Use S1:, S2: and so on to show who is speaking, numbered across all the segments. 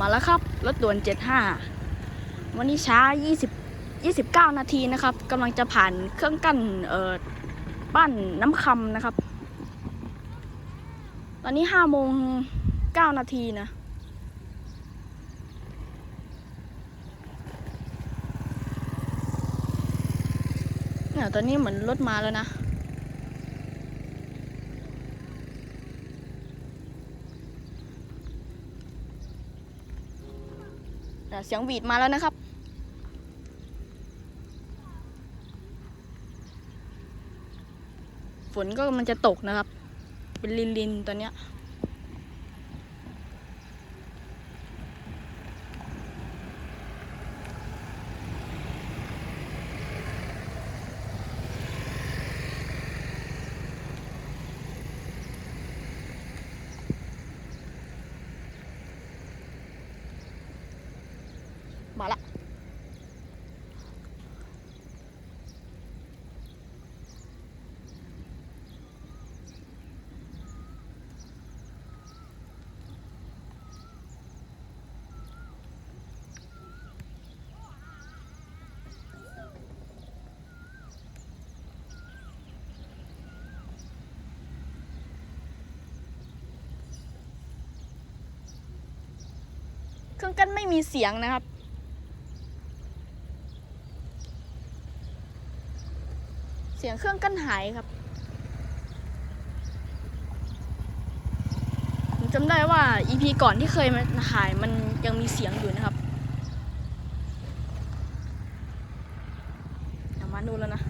S1: มาแล้วครับ รถด่วน 75 วันนี้ช้า 20 29 นาทีนะครับกำลังจะผ่านเครื่องกั้นเอ่อบ้านน้ำคำนะครับ ตอนนี้5โมง9นาทีนะเนี่ยตอนนี้เหมือนรถมาแล้วนะ เสียงหวีดมาแล้วนะครับ ฝนก็มันจะตกนะครับ เป็นลินลินๆตอนเนี้ย มาละเครื่องกั้นไม่มีเสียงนะครับ เสียงเครื่องกั้นหายครับผมจำได้ว่า EP ก่อนที่เคยมาถ่ายมันยังมีเสียงอยู่นะครับามาดูแล้วนะ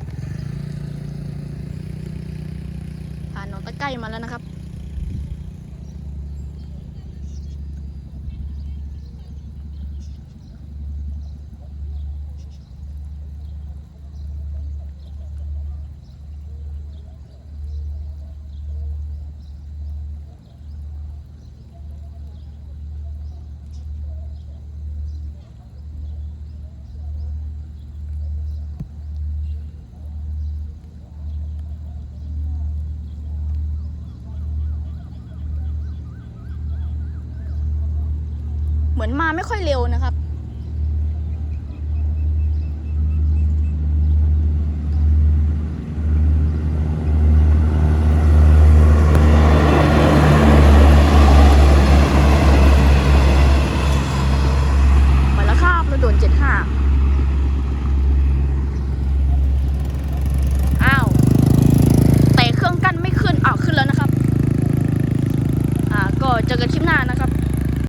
S1: ผ่านหนองตะไก้มาแล้วนะครับ เหมือนมาไม่ค่อยเร็วนะครับ